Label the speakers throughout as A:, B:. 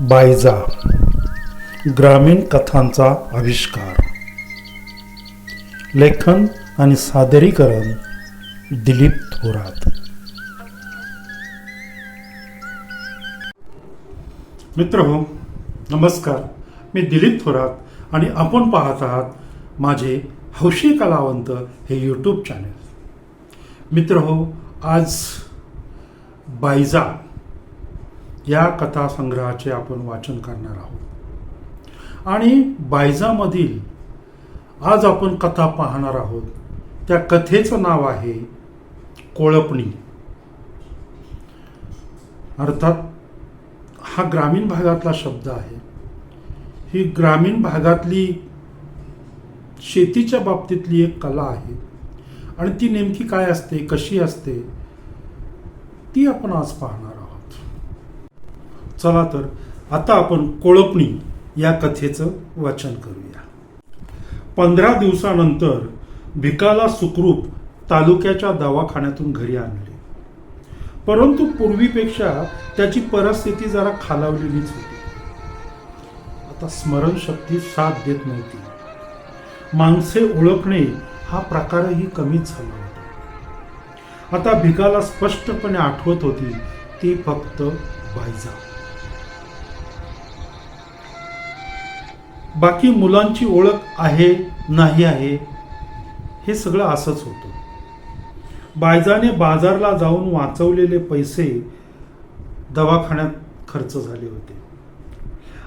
A: बायजा ग्रामीण कथांचा आविष्कार. लेखन आणि सादरीकरण दिलीप थोरात. मित्र हो नमस्कार. मी दिलीप थोरात आणि आपण पाहत आहात माझे हौशी कलावंत हे यूट्यूब चॅनेल मित्र हो आज बायजा या कथासंग्रहाचे आपण वाचन करणार आहोत. आणि बायजामधील आज आपण कथा पाहणार आहोत. त्या कथेचं नाव आहे कोळपणी. अर्थात हा ग्रामीण भागातला शब्द आहे. ही ग्रामीण भागातली शेतीच्या बाबतीतली एक कला आहे. आणि ती नेमकी काय असते कशी असते ती आपण आज पाहणार चला तर आता आपण कोळपणी या कथेचं वाचन करूया. पंधरा दिवसानंतर भिकाला सुखरूप तालुक्याच्या दवाखान्यातून घरी आणले. परंतु पूर्वीपेक्षा त्याची परिस्थिती जरा खालावलेलीच होती. आता स्मरणशक्ती साथ देत नव्हती. माणसे ओळखणे हा प्रकारही कमीच झाला होता. आता भिकाला स्पष्टपणे आठवत होती ती फक्त बायजा बाकी मुलांची ओळख आहे नाही आहे हे सगळं असंच होतं. बायजाने बाजारला जाऊन वाचवलेले पैसे दवाखान्यात खर्च झाले होते.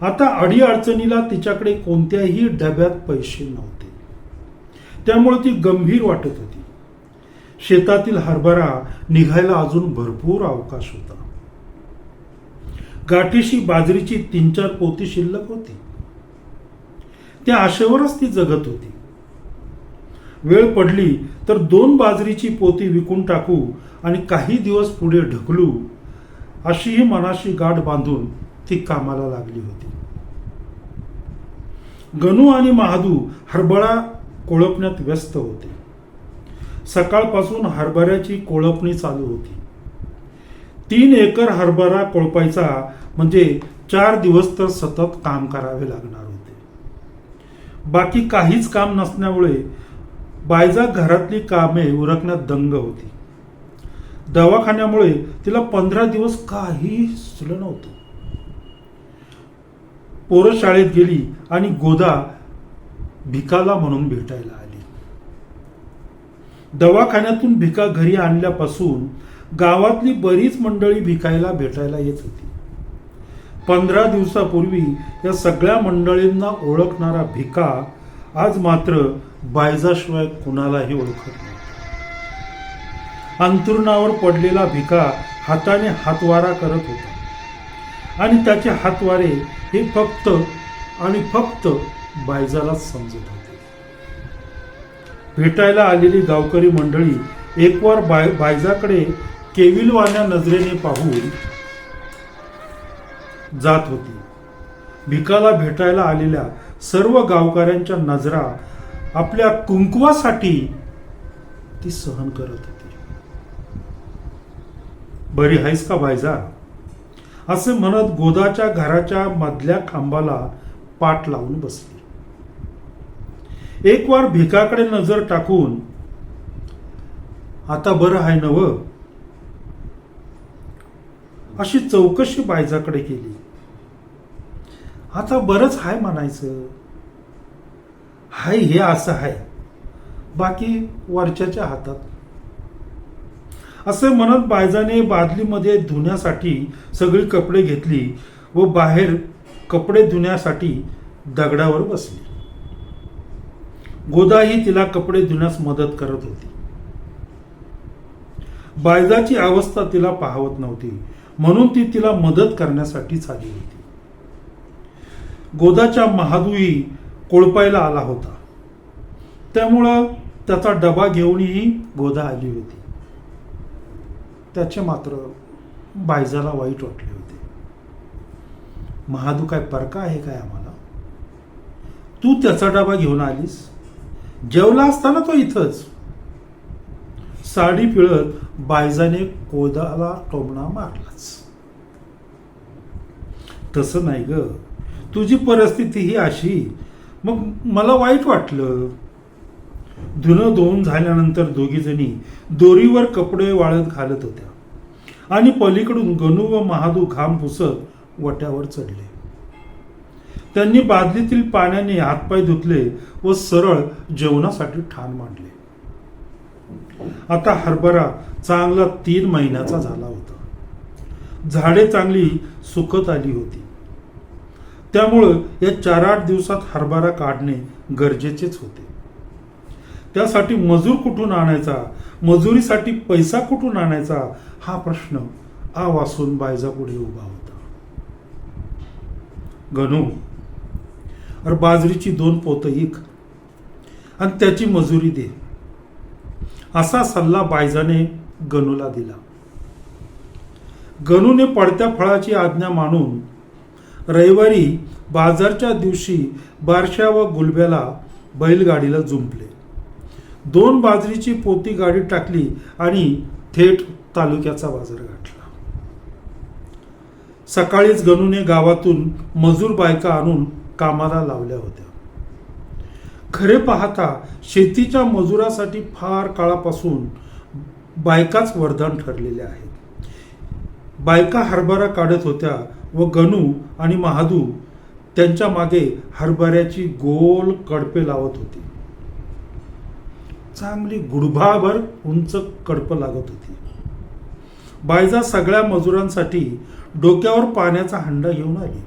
A: आता अडीअडचणीला तिच्याकडे कोणत्याही डब्यात पैसे नव्हते. त्यामुळे ती गंभीर वाटत होती. शेतातील हरभरा निघायला अजून भरपूर अवकाश होता. गाठीशी बाजरीची तीन चार पोती शिल्लक होती. त्या आशेवरच ती जगत होती. वेळ पडली तर दोन बाजरीची पोती विकून टाकू आणि काही दिवस पुढे ढकलू अशीही मनाशी गाठ बांधून ती कामाला लागली होती. गणू आणि महादू हरभरा कोळपण्यात व्यस्त होते. सकाळपासून हरभऱ्याची कोळपणी चालू होती. तीन एकर हरभरा कोळपायचा म्हणजे चार दिवस तर सतत काम करावे लागणार होते बाकी काहीच काम नसल्यामुळे बायजा घरातली कामे उरकण्यात दंग होती. दवाखान्यामुळे तिला पंधरा दिवस काही सुचलं नव्हतं. पोरं शाळेत गेली आणि गोदा भिकाला म्हणून भेटायला आली. दवाखान्यातून भिका घरी आणल्यापासून गावातली बरीच मंडळी भिकायला भेटायला येत होती. पंधरा दिवसापूर्वी या सगळ्या मंडळींना ओळखणारा भिका आज मात्र बायजाशिवाय कुणालाही ओळखत नाही. अंतरुणावर पडलेला भिका हाताने हातवारा करत होता. आणि त्याचे हातवारे हे फक्त आणि फक्त बायजालाच समजत होते. भेटायला आलेली गावकरी मंडळी एकवार बाय बायजाकडे केविलवाण्या नजरेने पाहून जात होती. भिकाला भेटायला आलेल्या सर्व गावकऱ्यांच्या नजरा आपल्या कुंकवासाठी ती सहन करत होती. बरी हायस का बायजा असे म्हणत गोदाच्या घराच्या मधल्या खांबाला पाठ लावून बसली. एक वार भिकाकडे नजर टाकून आता बरं आहे नव. अशी चौकशी बायजाकडे केली. आता बरंच हाय म्हणायचं. हाय हे असं आहे बाकी वरच्याच्या हातात. असे म्हणत बायजाने बादलीमध्ये धुण्यासाठी सगळी कपडे घेतली व बाहेर कपडे धुण्यासाठी दगडावर बसली. गोदाही तिला कपडे धुण्यास मदत करत होती. बायजाची अवस्था तिला पाहवत नव्हती. म्हणून ती तिला मदत करण्यासाठी आली होती. गोदाच्या महादुई कोळपायला आला होता. त्यामुळं त्याचा डबा घेऊनही गोदा आली होती. त्याचे मात्र बायजाला वाईट वाटले होते. महादू काय परका आहे काय आम्हाला? तू त्याचा डबा घेऊन आलीस? जेवला असताना तो इथंच. साडी पिळत बायजाने कोदाला टोमणा मारलाच. तसं नाही ग. तुझी परिस्थिती ही अशी. मग मला वाईट वाटलं. धुणं धुवून झाल्यानंतर दोघी जणी दोरीवर कपडे वाळत घालत होत्या. आणि पलीकडून गणू व महादू घाम पुसत वट्यावर चढले. त्यांनी बादलीतील पाण्याने हातपाय धुतले व सरळ जेवणासाठी ठाण मांडले. आता हरभरा चांगला तीन महिन्याचा झाला होता. झाडे चांगली सुकत आली होती. त्यामुळं या चार आठ दिवसात हरभरा काढणे गरजेचेच होते. त्यासाठी मजूर कुठून आणायचा? मजुरीसाठी पैसा कुठून आणायचा? हा प्रश्न आ वासून बायजापुढे उभा होता. गणू अर बाजरीची दोन पोतं इक आणि त्याची मजुरी दे. असा सल्ला बायजाने गणूला दिला. गणूने पडत्या फळाची आज्ञा मानून रविवारी बाजारच्या दिवशी बारशा व गुलब्याला बैलगाडीला जुंपले. दोन बाजरीची पोती गाडीत टाकली आणि थेट तालुक्याचा बाजार गाठला. सकाळीच गणूने गावातून मजूर बायका आणून कामाला लावल्या होत्या. खरे पाहता शेतीच्या मजुरासाठी फार काळापासून बायकाच वरदान ठरलेल्या आहेत. बायका हरभरा काढत होत्या व गणू आणि महादू त्यांच्या मागे हरभऱ्याची गोल कडपे लावत होती. चांगली गुडभाभर उंच कडप लागत होती. बायजा सगळ्या मजुरांसाठी डोक्यावर पाण्याचा हंडा घेऊन आली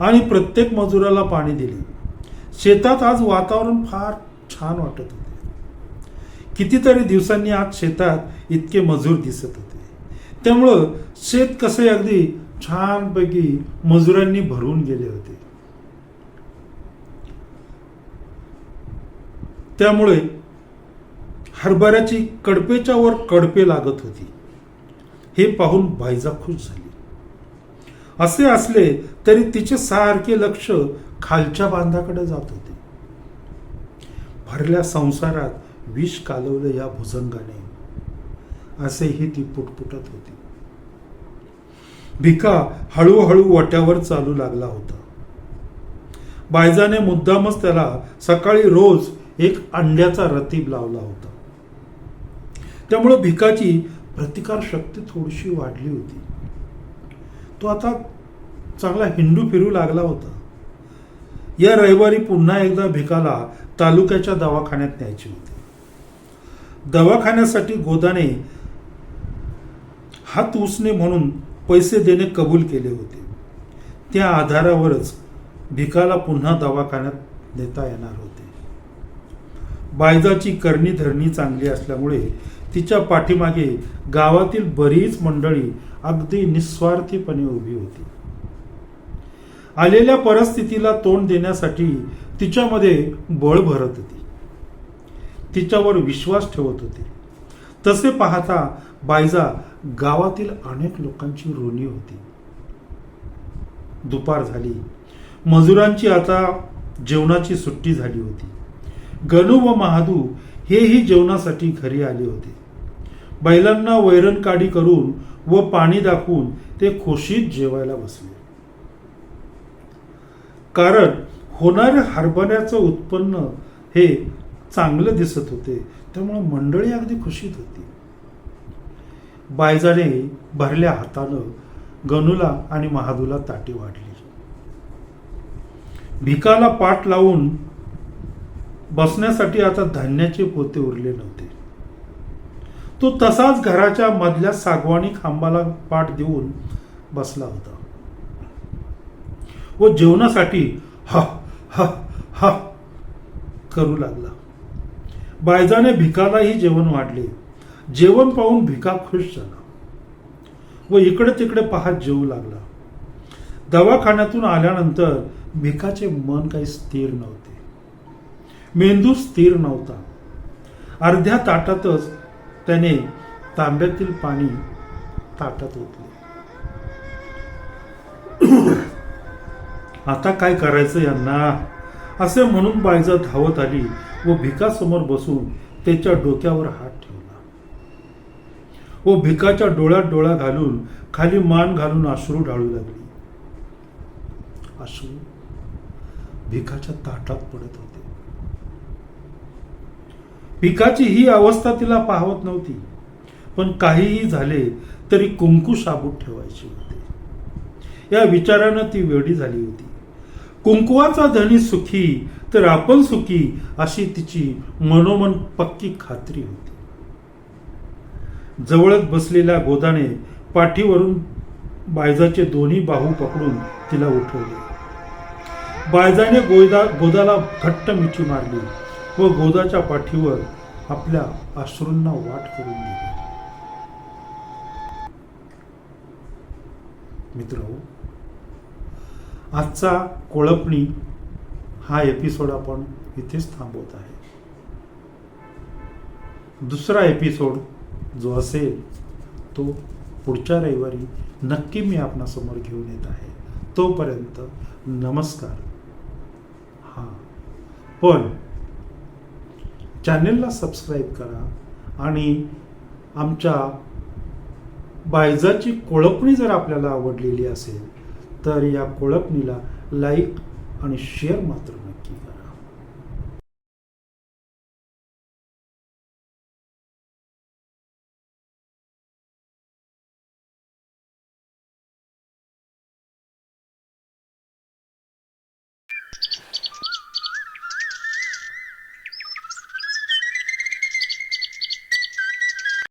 A: आणि प्रत्येक मजुराला पाणी दिले. शेतात आज वातावरण फार छान वाटत होते. कितीतरी दिवसांनी आज शेतात इतके मजूर दिसत होते. त्यामुळं शेत कसे अगदी छानपैकी मजुरांनी भरून गेले होते. त्यामुळे हरभऱ्याची कडपेच्या वर कडपे लागत होती. हे पाहून बायजा खुश झाली. असे असले तरी तिचे सारखे लक्ष खालच्या बांधाकडे जात होते. भरल्या संसारात विष कालवलं या भुजंगाने. असेही ती पुटपुटत होती. भिका हळूहळू वट्यावर चालू लागला होता. बायजाने मुद्दामच त्याला सकाळी रोज एक अंड्याचा रतीब लावला होता. त्यामुळे भिकाची प्रतिकार शक्ती थोडीशी वाढली होती. तो आता चांगला हिंडू फिरू लागला होता. या रविवारी पुन्हा एकदा भिकाला तालुक्याच्या दवाखान्यात न्यायचे होते. दवाखान्यासाठी गोदाने हात उसने म्हणून पैसे देणे कबूल केले होते. त्या आधारावरच भिकाला पुन्हा दवाखान्यात नेता येणार होते. बायजाची करणी धरणी चांगली असल्यामुळे तिच्या पाठीमागे गावातील बरीच मंडळी अगदी निस्वार्थीपणे उभी होती. आलेल्या परिस्थितीला तोंड देण्यासाठी तिच्यामध्ये बळ भरत होती. तिच्यावर विश्वास ठेवत होती. तसे पाहता बायजा गावातील अनेक लोकांची ऋणी होती. दुपार झाली. मजुरांची आता जेवणाची सुट्टी झाली होती. गणू व महादू हेही जेवणासाठी घरी आले होते. बैलांना वैरण काढी करून व पाणी दाखवून ते खोशीत जेवायला बसले. कारण होणारे हरभऱ्याचं उत्पन्न हे चांगलं दिसत होते त्यामुळे मंडळी अगदी खुशीत होती. बायजाने भरल्या हातानं गणूला आणि महादूला ताटी वाढली. भिकाला पाठ लावून बसण्यासाठी आता धान्याचे पोते उरले नव्हते. तो तसाच घराच्या मधल्या सागवानी खांबाला पाठ देऊन बसला होता. व जेवणासाठी हा ह ह करू लागला. बायजाने भिकालाही जेवण वाढले. जेवण पाहून भिका खुश झाला. व इकडे तिकडे पाहत जेवू लागला. दवाखान्यातून आल्यानंतर भिकाचे मन काही स्थिर नव्हते. मेंदू स्थिर नव्हता. अर्ध्या ताटातच त्याने तांब्यातील पाणी ताटात ओतले. आता काय करायचं यांना? असे म्हणून बायजा धावत आली व भिकासमोर बसून त्याच्या डोक्यावर हात ठेवला. व भिकाच्या डोळ्यात डोळा घालून खाली मान घालून अश्रू ढाळू लागली. अश्रू भिकाच्या ताटात पडत होते. भिकाची ही अवस्था तिला पाहवत नव्हती पण काहीही झाले तरी कुंकू शाबूत ठेवायची होते. या विचारानं ती वेडी झाली होती. कुंकुवाचा धनी सुखी तर आपण सुखी अशी तिची मनोमन पक्की खात्री होती. जवळच बसलेल्या गोदाने पाठीवरून बायजाचे दोन्ही बाहू पकडून तिला उठवले. बायजाने गोदा गोदाला घट्ट मिठी मारली व गोदाच्या पाठीवर आपल्या अश्रूंना वाट करून दिली. मित्र आजचा कोळपणी हा एपिसोड आपण इथेच थांबवत आहे. दुसरा एपिसोड जो असेल तो पुढच्या रविवारी नक्की मी आपणासमोर घेऊन येत आहे. तोपर्यंत नमस्कार. हां. पण चॅनेलला सबस्क्राईब करा आणि आमच्या बायजाची कोळपणी जर आपल्याला आवडलेली असेल तर या कोळपणीला लाईक आणि शेअर मात्र नक्की करा.